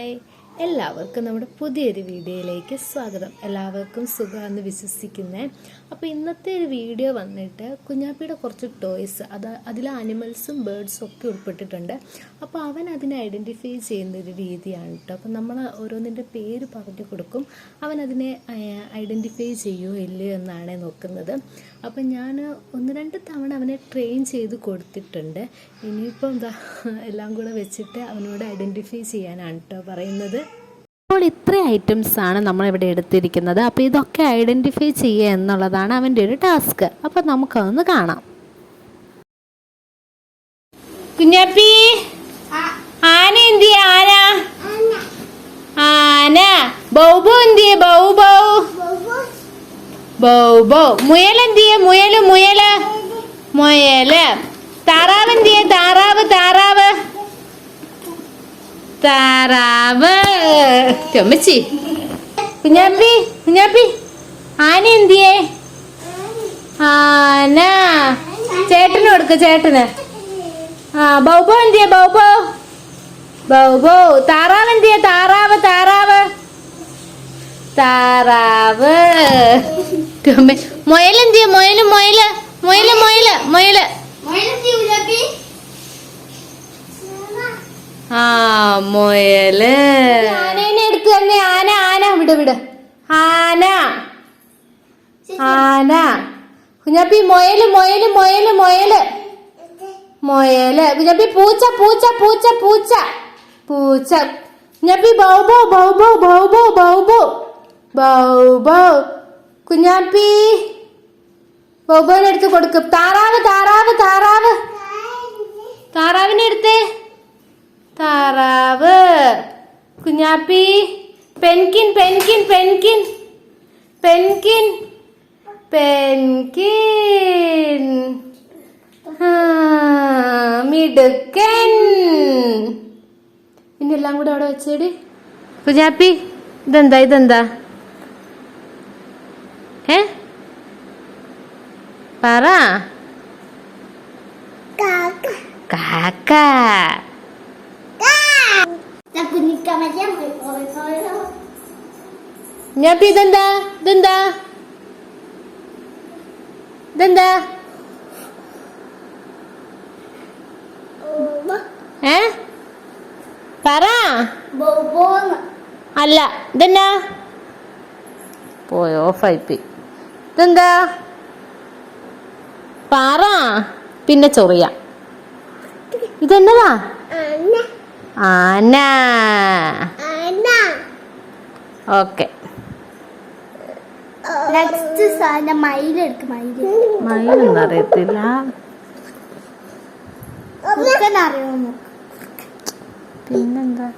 Okay. എല്ലാവർക്കും നമ്മുടെ പുതിയൊരു വീഡിയോയിലേക്ക് സ്വാഗതം. എല്ലാവർക്കും സുഖമെന്ന് വിശ്വസിക്കുന്നേ. അപ്പോൾ ഇന്നത്തെ ഒരു വീഡിയോ വന്നിട്ട് കുഞ്ഞാപ്പിയുടെ കുറച്ച് ടോയ്സ് അത് അതിൽ ആനിമൽസും ബേർഡ്സും ഒക്കെ ഉൾപ്പെട്ടിട്ടുണ്ട്. അപ്പോൾ അവൻ അതിനെ ഐഡന്റിഫൈ ചെയ്യുന്ന ഒരു രീതിയാണ് കേട്ടോ അപ്പോൾ നമ്മൾ ഓരോന്നിന്റെ പേര് പറഞ്ഞു കൊടുക്കും. അവൻ അതിനെ ഐഡന്റിഫൈ ചെയ്യുമോ ഇല്ലയോ എന്നാണ് നോക്കുന്നത്. അപ്പം ഞാൻ ഒന്ന് രണ്ട് തവണ അവനെ ട്രെയിൻ ചെയ്ത് കൊടുത്തിട്ടുണ്ട്. ഇനിയിപ്പം എല്ലാം കൂടെ വെച്ചിട്ട് അവനോട് ഐഡന്റിഫൈ ചെയ്യാനാണ് കേട്ടോ പറയുന്നത്. അപ്പോൾ ഇത്ര ഐറ്റംസ് ആണ് നമ്മളിവിടെ എടുത്തിരിക്കുന്നത്. അപ്പോൾ ഇതൊക്കെ ഐഡന്റിഫൈ ചെയ്യുക എന്നുള്ളതാണ് അവന്റെ ഒരു ടാസ്ക് അപ്പോൾ നമുക്കതൊന്ന് കാണാം. കുഞ്ഞാപ്പി ആന എന്തി ആന? ആന. ബൗബു എന്തി ബൗ ബൗ ബൗ മുയലെന്തിയ മുയൽ മുയൽ മുയൽ താറാവ് എന്തിയ താറാവ് താറാവ് താറാവ്. ചുമച്ചി കുഞ്ഞാപ്പി കുഞ്ഞാപ്പി. ആന എന്തിയേ? ആന. ചേട്ടന് കൊടുക്ക ചേട്ടന്. ആ ബൗബോ എന്തിയെ ബൗബോ? ബൗബോ. താറാവ് എന്തിയെ? താറാവ് താറാവ്. താറാവ്. മുയലെന്തിയെ മുയൽ മുയൽ മുയൽ. മുയൽ മുയൽ ആ മുയൽ ആനേനെ എടുത്തു തന്നെ ആന ആന വിട വിട. ആന. ആന. കുഞ്ഞാപ്പി മൊയൽ മൊയൽ മൊയൽ മൊയൽ. മൊയൽ. കുഞ്ഞാപ്പി പൂച്ച പൂച്ച പൂച്ച പൂച്ച. പൂച്ച. കുഞ്ഞാപ്പി ബൗബോ ബൗബോ ബൗബോ ബൗബോ ബൗബോ കുഞ്ഞാപ്പി. ബൗബോനെ എടുത്ത് കൊടുക്കും. താറാവ് താറാവ് താറാവ്. താറാവിനെ എടുത്തേ. താറാവ്. കുഞ്ഞാപ്പി. പെൻകിൻ പെൻകിൻ പെൻകിൻ. പെൻകിൻ. പെൻകിൻ. മിടുക്കൻ. ഇന്നെല്ലാം എല്ലാം കൂടെ അവിടെ വെച്ചേടി. കുഞ്ഞാപ്പി ഇതെന്താ ഇതെന്താ? ഏ? പറ. കാക്ക. കുഞ്ഞാപ്പി ഇതെന്താ ഇതെന്താ ഇതെന്താ ഏ പറ അല്ല ഇതെന്നാ പോയോ ഫൈപ്പി ഇതെന്താ പറ പിന്നെ ചൊറിയ. ഇതെന്നതാ? ആന. ഓക്കെ. നെക്സ്റ്റ് സാധനം മയിലെടുക്ക് മയിൽ മയിലൊന്നും അറിയത്തില്ല. കുക്കൻ അറിയാമോ പിന്നെന്താ?